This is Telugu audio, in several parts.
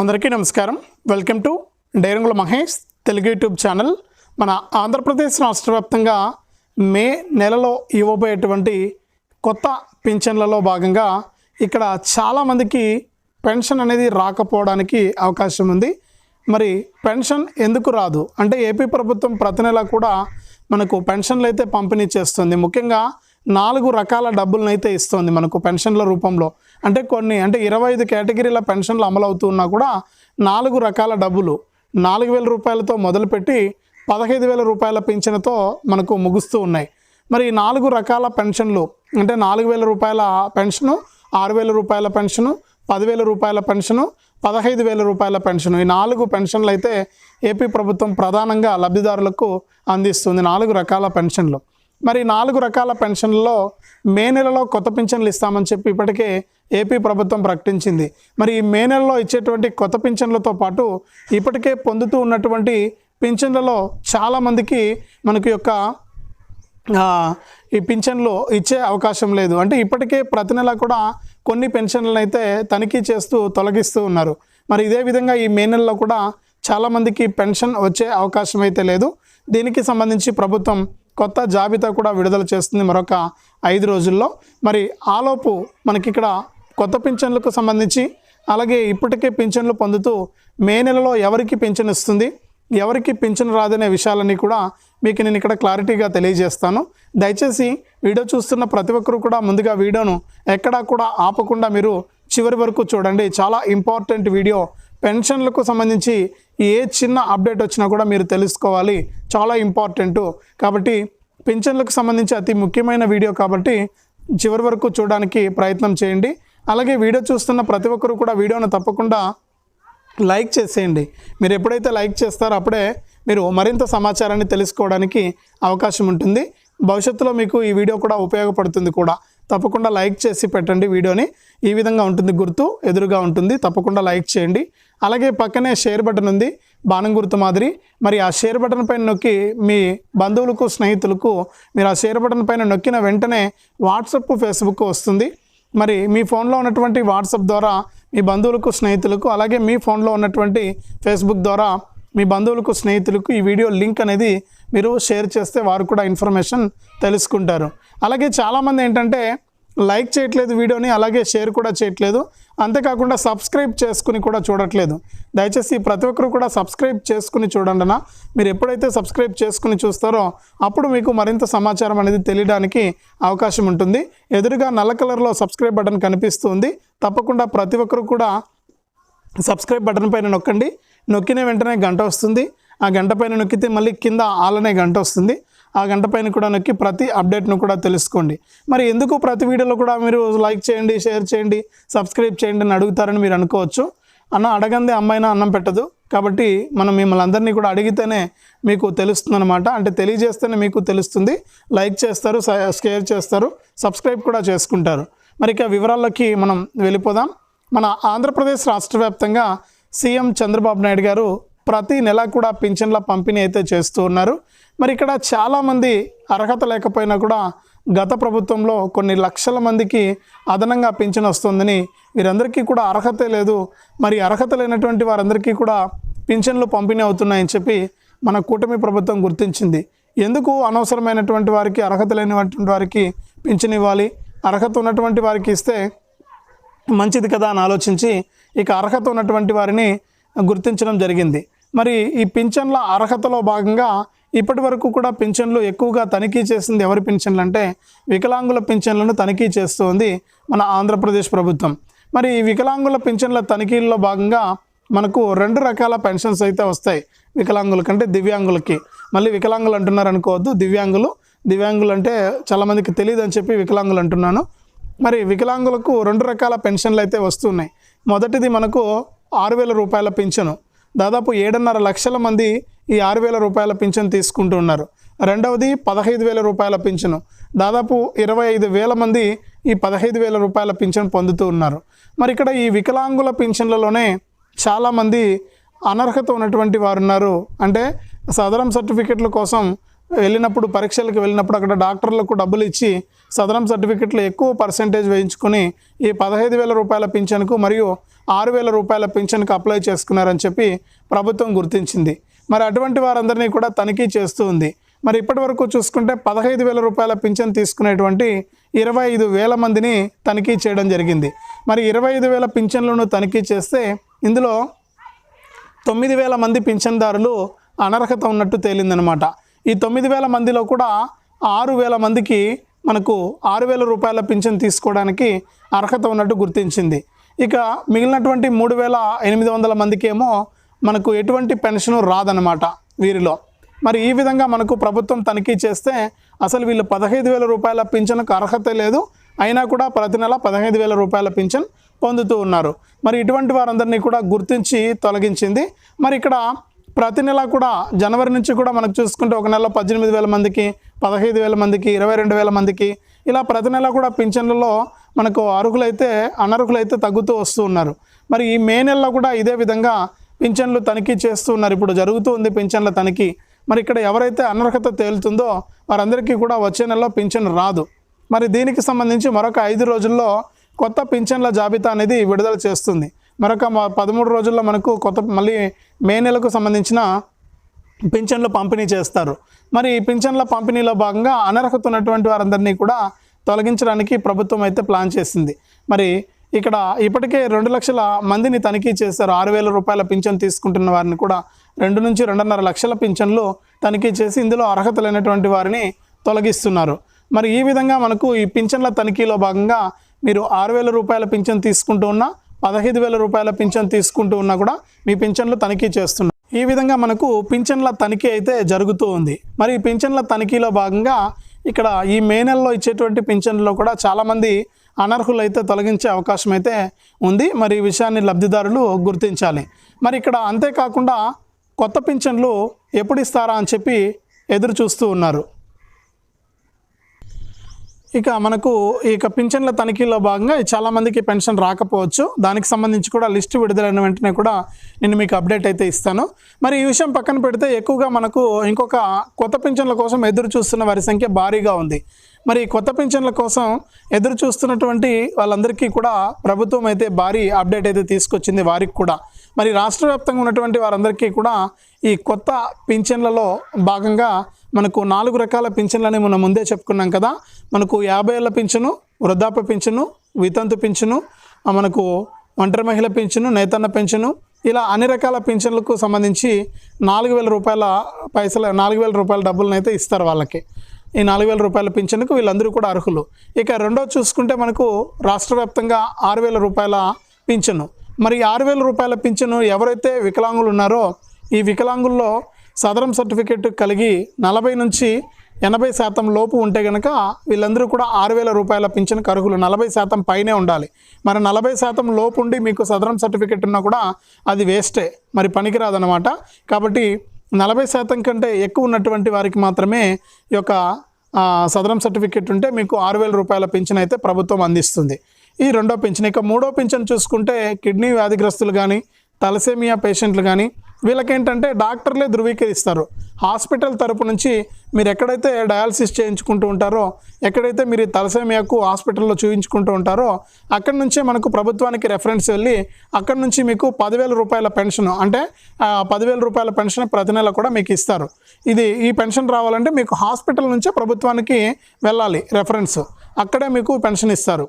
అందరికీ నమస్కారం. Welcome to Dairangula Mahesh Telugu YouTube channel. మన ఆంధ్రప్రదేశ్ రాష్ట్ర వ్యాప్తంగా మే నెలలో ఇవ్వబోయేటువంటి కొత్త పింఛన్లలో భాగంగా ఇక్కడ చాలామందికి పెన్షన్ అనేది రాకపోవడానికి అవకాశం ఉంది. మరి పెన్షన్ ఎందుకు రాదు? అంటే ఏపీ ప్రభుత్వం ప్రతి నెల కూడా మనకు పెన్షన్లు అయితే పంపిణీ చేస్తుంది. ముఖ్యంగా నాలుగు రకాల డబ్బులను అయితే ఇస్తుంది మనకు పెన్షన్ల రూపంలో. అంటే కొన్ని అంటే ఇరవై ఐదు కేటగిరీల పెన్షన్లు అమలు అవుతున్నా కూడా నాలుగు రకాల డబ్బులు నాలుగు వేల రూపాయలతో మొదలుపెట్టి పదహైదు వేల రూపాయల పింఛన్తో మనకు ముగుస్తూ ఉన్నాయి. మరి నాలుగు రకాల పెన్షన్లు అంటే నాలుగు వేల రూపాయల పెన్షను ఆరు వేల రూపాయల పెన్షను పదివేల రూపాయల పెన్షను పదహైదు వేల రూపాయల పెన్షన్ ఈ నాలుగు పెన్షన్లు అయితే ఏపీ ప్రభుత్వం ప్రధానంగా లబ్ధిదారులకు అందిస్తుంది నాలుగు రకాల పెన్షన్లు. మరి నాలుగు రకాల పెన్షన్లలో మే నెలలో కొత్త పింఛన్లు ఇస్తామని చెప్పి ఇప్పటికే ఏపీ ప్రభుత్వం ప్రకటించింది. మరి ఈ మే నెలలో ఇచ్చేటువంటి కొత్త పింఛన్లతో పాటు ఇప్పటికే పొందుతూ ఉన్నటువంటి పింఛన్లలో చాలామందికి మనకి యొక్క ఈ పింఛన్లు ఇచ్చే అవకాశం లేదు. అంటే ఇప్పటికే ప్రతి నెల కూడా కొన్ని పెన్షన్లను అయితే తనిఖీ చేస్తూ తొలగిస్తూ ఉన్నారు. మరి ఇదే విధంగా ఈ మే నెలలో కూడా చాలామందికి పెన్షన్ వచ్చే అవకాశం అయితే లేదు. దీనికి సంబంధించి ప్రభుత్వం కొత్త జాబితా కూడా విడుదల చేస్తుంది మరొక ఐదు రోజుల్లో. మరి ఆలోపు మనకి ఇక్కడ కొత్త పింఛన్లకు సంబంధించి అలాగే ఇప్పటికే పింఛన్లు పొందుతూ మే నెలలో ఎవరికి పింఛన్ ఇస్తుంది ఎవరికి పింఛన్ రాదనే విషయాలన్నీ కూడా మీకు నేను ఇక్కడ క్లారిటీగా తెలియజేస్తాను. దయచేసి వీడియో చూస్తున్న ప్రతి ఒక్కరు కూడా ముందుగా వీడియోను ఎక్కడా కూడా ఆపకుండా మీరు చివరి వరకు చూడండి. చాలా ఇంపార్టెంట్ వీడియో పెన్షన్లకు సంబంధించి ఏ చిన్న అప్డేట్ వచ్చినా కూడా మీరు తెలుసుకోవాలి. చాలా ఇంపార్టెంట్. కాబట్టి పెన్షన్లకు సంబంధించి అతి ముఖ్యమైన వీడియో కాబట్టి చివరి వరకు చూడడానికి ప్రయత్నం చేయండి. అలాగే వీడియో చూస్తున్న ప్రతి ఒక్కరు కూడా వీడియోను తప్పకుండా లైక్ చేసేయండి. మీరు ఎప్పుడైతే లైక్ చేస్తారో అప్పుడే మీరు మరింత సమాచారాన్ని తెలుసుకోవడానికి అవకాశం ఉంటుంది. భవిష్యత్తులో మీకు ఈ వీడియో కూడా ఉపయోగపడుతుంది కూడా. తప్పకుండా లైక్ చేసి పెట్టండి వీడియోని. ఈ విధంగా ఉంటుంది గుర్తు ఎదురుగా ఉంటుంది. తప్పకుండా లైక్ చేయండి. అలాగే పక్కనే షేర్ బటన్ ఉంది బాణం గుర్తు మాదిరి. మరి ఆ షేర్ బటన్ పైన నొక్కి మీ బంధువులకు స్నేహితులకు మీరు ఆ షేర్ బటన్ పైన నొక్కిన వెంటనే వాట్సప్ ఫేస్బుక్ వస్తుంది. మరి మీ ఫోన్లో ఉన్నటువంటి వాట్సాప్ ద్వారా మీ బంధువులకు స్నేహితులకు అలాగే మీ ఫోన్లో ఉన్నటువంటి ఫేస్బుక్ ద్వారా మీ బంధువులకు స్నేహితులకు ఈ వీడియో లింక్ అనేది మీరు షేర్ చేస్తే వారు కూడా ఇన్ఫర్మేషన్ తెలుసుకుంటారు. అలాగే చాలామంది ఏంటంటే లైక్ చేయట్లేదు వీడియోని అలాగే షేర్ కూడా చేయట్లేదు. అంతేకాకుండా సబ్స్క్రైబ్ చేసుకుని కూడా చూడట్లేదు. దయచేసి ప్రతి ఒక్కరు కూడా సబ్స్క్రైబ్ చేసుకుని చూడండి మీరు ఎప్పుడైతే సబ్స్క్రైబ్ చేసుకుని చూస్తారో అప్పుడు మీకు మరింత సమాచారం అనేది తెలియడానికి అవకాశం ఉంటుంది. ఎదురుగా నల్ల కలర్లో సబ్స్క్రైబ్ బటన్ కనిపిస్తుంది. తప్పకుండా ప్రతి ఒక్కరు కూడా సబ్స్క్రైబ్ బటన్ పైన నొక్కండి. నొక్కిన వెంటనే గంట వస్తుంది. ఆ గంట పైన నొక్కితే మళ్ళీ కింద ఆలనే గంట వస్తుంది. ఆ గంట పైన కూడా నొక్కి ప్రతి అప్డేట్ను కూడా తెలుసుకోండి. మరి ఎందుకు ప్రతి వీడియోలో కూడా మీరు లైక్ చేయండి షేర్ చేయండి సబ్స్క్రైబ్ చేయండి అని అడుగుతారని మీరు అనుకోవచ్చు. అన్న అడగందే అమ్మాయినా అన్నం పెట్టదు. కాబట్టి మనం మిమ్మల్ని అందరినీ కూడా అడిగితేనే మీకు తెలుస్తుంది అనమాట అంటే తెలియజేస్తేనే మీకు తెలుస్తుంది. లైక్ చేస్తారు షేర్ చేస్తారు సబ్స్క్రైబ్ కూడా చేసుకుంటారు. మరి ఇక వివరాల్లోకి మనం వెళ్ళిపోదాం. మన ఆంధ్రప్రదేశ్ రాష్ట్ర వ్యాప్తంగా సీఎం చంద్రబాబు నాయుడు గారు ప్రతి నెల కూడా పింఛన్ల పంపిణీ అయితే చేస్తూ ఉన్నారు. మరి ఇక్కడ చాలామంది అర్హత లేకపోయినా కూడా గత ప్రభుత్వంలో కొన్ని లక్షల మందికి అదనంగా పింఛన్ వస్తుందని వీరందరికీ కూడా అర్హతే లేదు. మరి అర్హత లేనటువంటి వారందరికీ కూడా పింఛన్లు పంపిణీ అవుతున్నాయని చెప్పి మన కూటమి ప్రభుత్వం గుర్తించింది. ఎందుకు అనవసరమైనటువంటి వారికి అర్హత లేనటువంటి వారికి పింఛన్ ఇవ్వాలి? అర్హత ఉన్నటువంటి వారికి ఇస్తే మంచిది కదా అని ఆలోచించి ఇక అర్హత ఉన్నటువంటి వారిని గుర్తించడం జరిగింది. మరి ఈ పింఛన్ల అర్హతలో భాగంగా ఇప్పటి వరకు కూడా పింఛన్లు ఎక్కువగా తనిఖీ చేసింది ఎవరి పింఛన్లు అంటే వికలాంగుల పింఛన్లను తనిఖీ చేస్తుంది మన ఆంధ్రప్రదేశ్ ప్రభుత్వం. మరి ఈ వికలాంగుల పింఛన్ల తనిఖీల్లో భాగంగా మనకు రెండు రకాల పెన్షన్స్ అయితే వస్తాయి వికలాంగుల కంటే దివ్యాంగులకి. మళ్ళీ వికలాంగులు అంటున్నారు అనుకోవద్దు దివ్యాంగులు. దివ్యాంగులు అంటే చాలామందికి తెలియదు అని చెప్పి వికలాంగులు అంటున్నాను. మరి వికలాంగులకు రెండు రకాల పెన్షన్లు అయితే వస్తున్నాయి. మొదటిది మనకు ఆరు వేల రూపాయల పింఛను. దాదాపు ఏడున్నర లక్షల మంది ఈ ఆరు వేల రూపాయల పింఛను తీసుకుంటూ ఉన్నారు. రెండవది పదహైదు వేల రూపాయల పింఛను. దాదాపు ఇరవై ఐదు వేల మంది ఈ పదహైదు వేల రూపాయల పింఛను పొందుతూ ఉన్నారు. మరి ఇక్కడ ఈ వికలాంగుల పింఛన్లలోనే చాలామంది అనర్హత ఉన్నటువంటి వారు ఉన్నారు. అంటే సదరం సర్టిఫికెట్ల కోసం వెళ్ళినప్పుడు పరీక్షలకు వెళ్ళినప్పుడు అక్కడ డాక్టర్లకు డబ్బులు ఇచ్చి సదరం సర్టిఫికెట్లు ఎక్కువ పర్సెంటేజ్ వేయించుకొని ఈ పదహైదు వేల రూపాయల పింఛన్కు మరియు ఆరు వేల రూపాయల పింఛన్కు అప్లై చేసుకున్నారని చెప్పి ప్రభుత్వం గుర్తించింది. మరి అటువంటి వారందరినీ కూడా తనిఖీ చేస్తూ ఉంది. మరి ఇప్పటి వరకు చూసుకుంటే పదహైదు వేల రూపాయల పింఛన్ తీసుకునేటువంటి ఇరవై ఐదు వేల మందిని తనిఖీ చేయడం జరిగింది. మరి ఇరవై ఐదు వేల పింఛన్లను తనిఖీ చేస్తే ఇందులో తొమ్మిది వేల మంది పింఛన్దారులు అనర్హత ఉన్నట్టు తేలిందనమాట ఈ తొమ్మిది వేల మందిలో కూడా ఆరు వేల మందికి మనకు ఆరు వేల రూపాయల పింఛన్ తీసుకోవడానికి అర్హత ఉన్నట్టు గుర్తించింది. ఇక మిగిలినటువంటి మూడు వేల ఎనిమిది వందల మందికేమో మనకు ఎటువంటి పెన్షన్ రాదనమాట వీరిలో. మరి ఈ విధంగా మనకు ప్రభుత్వం తనిఖీ చేస్తే అసలు వీళ్ళు పదహైదు వేల రూపాయల పింఛన్కు అర్హత లేదు. అయినా కూడా ప్రతి నెల పదహైదు వేల రూపాయల పింఛన్ పొందుతూ ఉన్నారు. మరి ఇటువంటి వారందరినీ కూడా గుర్తించి తొలగించింది. మరి ఇక్కడ ప్రతి నెల కూడా జనవరి నుంచి కూడా మనకు చూసుకుంటే ఒక నెలలో పద్దెనిమిది వేల మందికి పదహైదు వేల మందికి ఇరవై రెండు వేల మందికి ఇలా ప్రతి నెల కూడా పింఛన్లలో మనకు అర్హులైతే అనర్హులైతే తగ్గుతూ వస్తూ ఉన్నారు. మరి ఈ మే నెలలో కూడా ఇదే విధంగా పింఛన్లు తనిఖీ చేస్తూ ఉన్నారు. ఇప్పుడు జరుగుతూ ఉంది పింఛన్ల తనిఖీ. మరి ఇక్కడ ఎవరైతే అనర్హత తేలుతుందో వారందరికీ కూడా వచ్చే నెలలో పింఛన్ రాదు. మరి దీనికి సంబంధించి మరొక ఐదు రోజుల్లో కొత్త పింఛన్ల జాబితా అనేది విడుదల చేస్తుంది. మరొక పదమూడు రోజుల్లో మనకు కొత్త మళ్ళీ మే నెలకు సంబంధించిన పింఛన్లు పంపిణీ చేస్తారు. మరి ఈ పింఛన్ల పంపిణీలో భాగంగా అనర్హత ఉన్నటువంటి వారందరినీ కూడా తొలగించడానికి ప్రభుత్వం అయితే ప్లాన్ చేసింది. మరి ఇక్కడ ఇప్పటికే రెండు లక్షల మందిని తనిఖీ చేశారు. ఆరు వేల రూపాయల పింఛన్ తీసుకుంటున్న వారిని కూడా రెండు నుంచి రెండున్నర లక్షల పింఛన్లు తనిఖీ చేసి ఇందులో అర్హత లేనటువంటి వారిని తొలగిస్తున్నారు. మరి ఈ విధంగా మనకు ఈ పింఛన్ల తనిఖీలో భాగంగా మీరు ఆరు వేల రూపాయల పింఛన్ తీసుకుంటూ ఉన్నా పదహైదు వేల రూపాయల పింఛన్ తీసుకుంటూ ఉన్నా కూడా మీ పింఛన్లు తనిఖీ చేస్తున్నారు. ఈ విధంగా మనకు పింఛన్ల తనిఖీ అయితే జరుగుతూ ఉంది. మరి పింఛన్ల తనిఖీలో భాగంగా ఇక్కడ ఈ మే నెలలో ఇచ్చేటువంటి పింఛన్లో కూడా చాలామంది అనర్హులు అయితే తొలగించే అవకాశం అయితే ఉంది. మరి ఈ విషయాన్ని లబ్ధిదారులు గుర్తించాలి. మరి ఇక్కడ అంతేకాకుండా కొత్త పింఛన్లు ఎప్పుడు ఇస్తారా అని చెప్పి ఎదురు చూస్తూ ఉన్నారు. ఇక మనకు ఇక పింఛన్ల తనిఖీలో భాగంగా చాలామందికి పెన్షన్ రాకపోవచ్చు. దానికి సంబంధించి కూడా లిస్టు విడుదలైన వెంటనే కూడా నేను మీకు అప్డేట్ అయితే ఇస్తాను. మరి ఈ విషయం పక్కన పెడితే ఎక్కువగా మనకు ఇంకొక కొత్త పింఛన్ల కోసం ఎదురు చూస్తున్న వారి సంఖ్య భారీగా ఉంది. మరి కొత్త పింఛన్ల కోసం ఎదురు చూస్తున్నటువంటి వాళ్ళందరికీ కూడా ప్రభుత్వం అయితే భారీ అప్డేట్ అయితే తీసుకొచ్చింది వారికి కూడా. మరి రాష్ట్ర వ్యాప్తంగా ఉన్నటువంటి వారందరికీ కూడా ఈ కొత్త పింఛన్లలో భాగంగా మనకు నాలుగు రకాల పింఛన్లని మనం ముందే చెప్పుకున్నాం కదా. మనకు యాభై ఏళ్ళ పింఛను వృద్ధాప్య పింఛను వితంతు పింఛను మనకు ఒంటరి మహిళ పింఛను నేతన్న పింఛను ఇలా అన్ని రకాల పింఛన్లకు సంబంధించి నాలుగు వేల రూపాయల పైసలు నాలుగు వేల రూపాయల డబ్బులను అయితే ఇస్తారు వాళ్ళకి. ఈ నాలుగు వేల రూపాయల పింఛన్కు వీళ్ళందరూ కూడా అర్హులు. ఇక రెండో చూసుకుంటే మనకు రాష్ట్ర వ్యాప్తంగా ఆరు వేల రూపాయల పింఛను. మరి ఆరు వేల రూపాయల పింఛను ఎవరైతే వికలాంగులు ఉన్నారో ఈ వికలాంగుల్లో సదరం సర్టిఫికేట్ కలిగి నలభై నుంచి ఎనభై శాతం లోపు ఉంటే కనుక వీళ్ళందరూ కూడా ఆరు వేల రూపాయల పింఛన్కి అర్హులు నలభై శాతం పైనే ఉండాలి. మరి నలభై శాతం లోపు ఉండి మీకు సదరం సర్టిఫికేట్ ఉన్నా కూడా అది వేస్టే. మరి పనికిరాదనమాట కాబట్టి నలభై శాతం కంటే ఎక్కువ ఉన్నటువంటి వారికి మాత్రమే ఈ యొక్క సదరం సర్టిఫికేట్ ఉంటే మీకు ఆరు వేల రూపాయల పింఛన్ అయితే ప్రభుత్వం అందిస్తుంది. ఈ రెండో పింఛన్ ఇక మూడో పింఛన్ చూసుకుంటే కిడ్నీ వ్యాధిగ్రస్తులు కానీ తలసేమియా పేషెంట్లు కానీ వీళ్ళకేంటంటే డాక్టర్లే ధృవీకరిస్తారు. హాస్పిటల్ తరపు నుంచి మీరు ఎక్కడైతే డయాలసిస్ చేయించుకుంటూ ఉంటారో ఎక్కడైతే మీరు తలసేమియాకు హాస్పిటల్లో చూపించుకుంటూ ఉంటారో అక్కడి నుంచే మనకు ప్రభుత్వానికి రెఫరెన్స్ వెళ్ళి అక్కడి నుంచి మీకు పదివేల రూపాయల పెన్షన్ అంటే పదివేల రూపాయల పెన్షన్ ప్రతి నెల కూడా మీకు ఇస్తారు. ఇది ఈ పెన్షన్ రావాలంటే మీకు హాస్పిటల్ నుంచే ప్రభుత్వానికి వెళ్ళాలి రెఫరెన్స్ అక్కడే మీకు పెన్షన్ ఇస్తారు.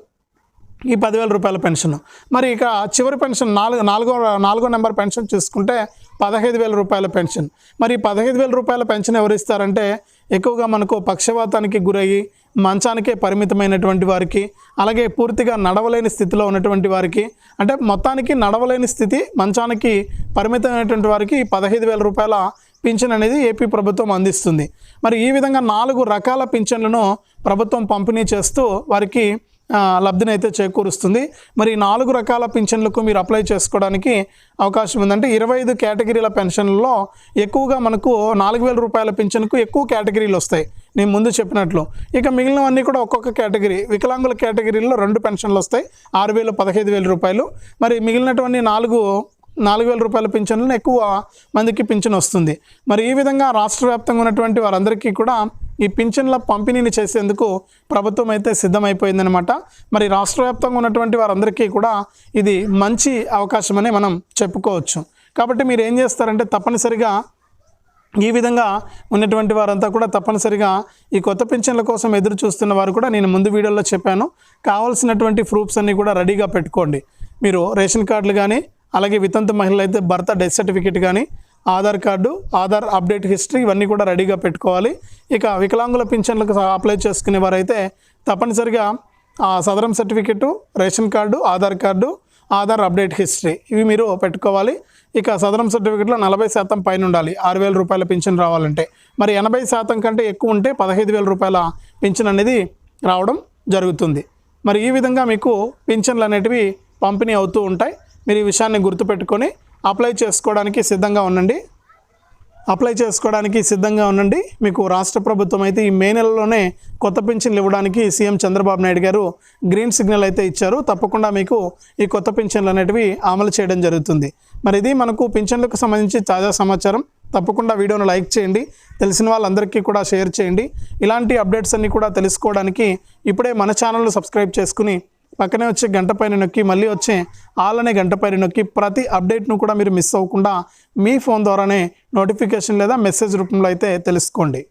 ఈ పదివేల రూపాయల పెన్షన్. మరి ఇక చివరి పెన్షన్ నాలుగు నాలుగో నాలుగో నెంబర్ పెన్షన్ చూసుకుంటే పదహైదు వేల రూపాయల పెన్షన్. మరి పదహైదు వేల రూపాయల పెన్షన్ ఎవరు ఇస్తారంటే ఎక్కువగా మనకు పక్షవాతానికి గురయ్యి మంచానికే పరిమితమైనటువంటి వారికి అలాగే పూర్తిగా నడవలేని స్థితిలో ఉన్నటువంటి వారికి అంటే మొత్తానికి నడవలేని స్థితి మంచానికి పరిమితమైనటువంటి వారికి పదహైదు వేల రూపాయల పింఛన్ అనేది ఏపీ ప్రభుత్వం అందిస్తుంది. మరి ఈ విధంగా నాలుగు రకాల పింఛన్లను ప్రభుత్వం పంపిణీ చేస్తూ వారికి లబ్ధినైతే లబ్ధిని అయితే చేకూరుస్తుంది. మరి నాలుగు రకాల పింఛన్లకు మీరు అప్లై చేసుకోవడానికి అవకాశం ఉందంటే ఇరవై ఐదు కేటగిరీల పెన్షన్లలో ఎక్కువగా మనకు నాలుగు వేల రూపాయల పింఛన్కు ఎక్కువ కేటగిరీలు వస్తాయి. నేను ముందు చెప్పినట్లు. ఇక మిగిలినవన్నీ కూడా ఒక్కొక్క కేటగిరీ వికలాంగుల కేటగిరీలో రెండు పెన్షన్లు వస్తాయి. ఆరు వేలు పదహైదు వేల రూపాయలు. మరి మిగిలినటువంటి నాలుగు నాలుగు వేల రూపాయల పింఛన్లను ఎక్కువ మందికి పింఛన్ వస్తుంది. మరి ఈ విధంగా రాష్ట్ర వ్యాప్తంగా ఉన్నటువంటి వారందరికీ కూడా ఈ పింఛన్ల పంపిణీని చేసేందుకు ప్రభుత్వం అయితే సిద్ధమైపోయిందనమాట మరి రాష్ట్ర వ్యాప్తంగా ఉన్నటువంటి వారందరికీ కూడా ఇది మంచి అవకాశమని మనం చెప్పుకోవచ్చు. కాబట్టి మీరు ఏం చేస్తారంటే తప్పనిసరిగా ఈ విధంగా ఉన్నటువంటి వారంతా కూడా తప్పనిసరిగా ఈ కొత్త పింఛన్ల కోసం ఎదురు చూస్తున్న వారు కూడా నేను ముందు వీడియోలో చెప్పాను. కావాల్సినటువంటి ప్రూఫ్స్ అన్నీ కూడా రెడీగా పెట్టుకోండి. మీరు రేషన్ కార్డులు కానీ అలాగే వితంతు మహిళలు అయితే భర్త డెత్ సర్టిఫికేట్ కానీ Aadhaar card Aadhaar update history ఇవన్నీ కూడా రెడీగా పెట్టుకోవాలి. ఇక వికలాంగుల పింఛన్లకు అప్లై చేసుకునే వారైతే తప్పనిసరిగా ఆ Sadarem certificate ration card Aadhaar card Aadhaar update history ఇవి మీరు పెట్టుకోవాలి. ఇక సదరం సర్టిఫికెట్లో నలభై శాతం పైన ఉండాలి. ఆరు వేల రూపాయల పింఛన్ రావాలంటే. మరి ఎనభై శాతం కంటే ఎక్కువ ఉంటే పదహైదు వేల రూపాయల పింఛన్ అనేది రావడం జరుగుతుంది. మరి ఈ విధంగా మీకు పింఛన్లు అనేటివి పంపిణీ అవుతూ ఉంటాయి. మీరు ఈ విషయాన్ని గుర్తుపెట్టుకొని అప్లై చేసుకోవడానికి సిద్ధంగా ఉండండి. అప్లై చేసుకోవడానికి సిద్ధంగా ఉండండి. మీకు రాష్ట్ర ప్రభుత్వం అయితే ఈ మే నెలలోనే కొత్త పింఛన్లు ఇవ్వడానికి సీఎం చంద్రబాబు నాయుడు గారు గ్రీన్ సిగ్నల్ అయితే ఇచ్చారు. తప్పకుండా మీకు ఈ కొత్త పింఛన్లు అనేటివి అమలు చేయడం జరుగుతుంది. మరి ఇది మనకు పింఛన్లకు సంబంధించి తాజా సమాచారం. తప్పకుండా వీడియోను లైక్ చేయండి. తెలిసిన వాళ్ళందరికీ కూడా షేర్ చేయండి. ఇలాంటి అప్డేట్స్ అన్నీ కూడా తెలుసుకోవడానికి ఇప్పుడే మన ఛానల్ను సబ్స్క్రైబ్ చేసుకుని పక్కనే వచ్చే గంట పైన నొక్కి మళ్ళీ వచ్చే ఆల్ అనే గంట పైన నొక్కి ప్రతి అప్డేట్ను కూడా మీరు మిస్ అవ్వకుండా మీ ఫోన్ ద్వారానే నోటిఫికేషన్ లేదా మెసేజ్ రూపంలో అయితే తెలుసుకోండి.